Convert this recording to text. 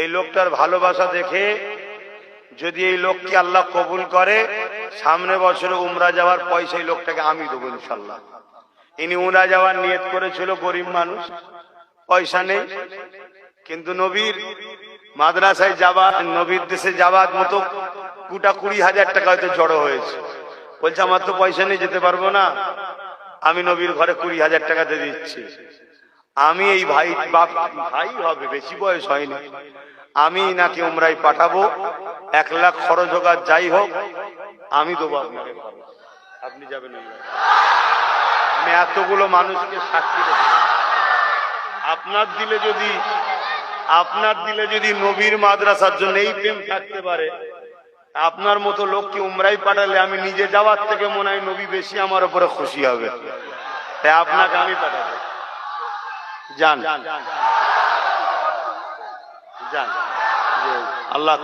এই লোকটার ভালোবাসা দেখে যদি এই লোককে আল্লাহ কবুল করে, সামনে বছরে উমরা যাওয়ার পয়সা এই লোকটাকে আমি দেবো ইনশাল্লাহ। ইনি উমরা যাওয়ার নিয়ত করেছিল, গরিব মানুষ, পয়সা নেই। কিন্তু নবীর মাদ্রাসায় যাবা নবীর দেশে যাওয়ার মতো কুটা কুড়ি হাজার টাকা হয়তো জড়ো হয়েছে। বলছে, আমার তো পয়সা নেই, যেতে পারব না। আমি নবীর ঘরে কুড়ি হাজার টাকা দিয়ে দিচ্ছি। আমি এই ভাই, বাপ, ভাই হবে, বেশি বয়স হয়নি। আমি নাকি উমরাই পাঠাবো, এক লাখ খরচ হোক আর যাই হোক, আমি দেবো আপনাকে। আপনি যাবেন আমি এতগুলো মানুষকে সাক্ষী আপনার দিলে যদি, আপনার দিলে যদি নবীর মাদ্রাসার জন্য এই প্রেম থাকতে পারে, আপনার মতো লোককে উমরাই পাঠালে আমি নিজে যাওয়ার থেকে মনে হয় নবী বেশি আমার উপরে খুশি হবে। তাই আপনাকে আমি পাঠাবো। যান যান আল্লাহ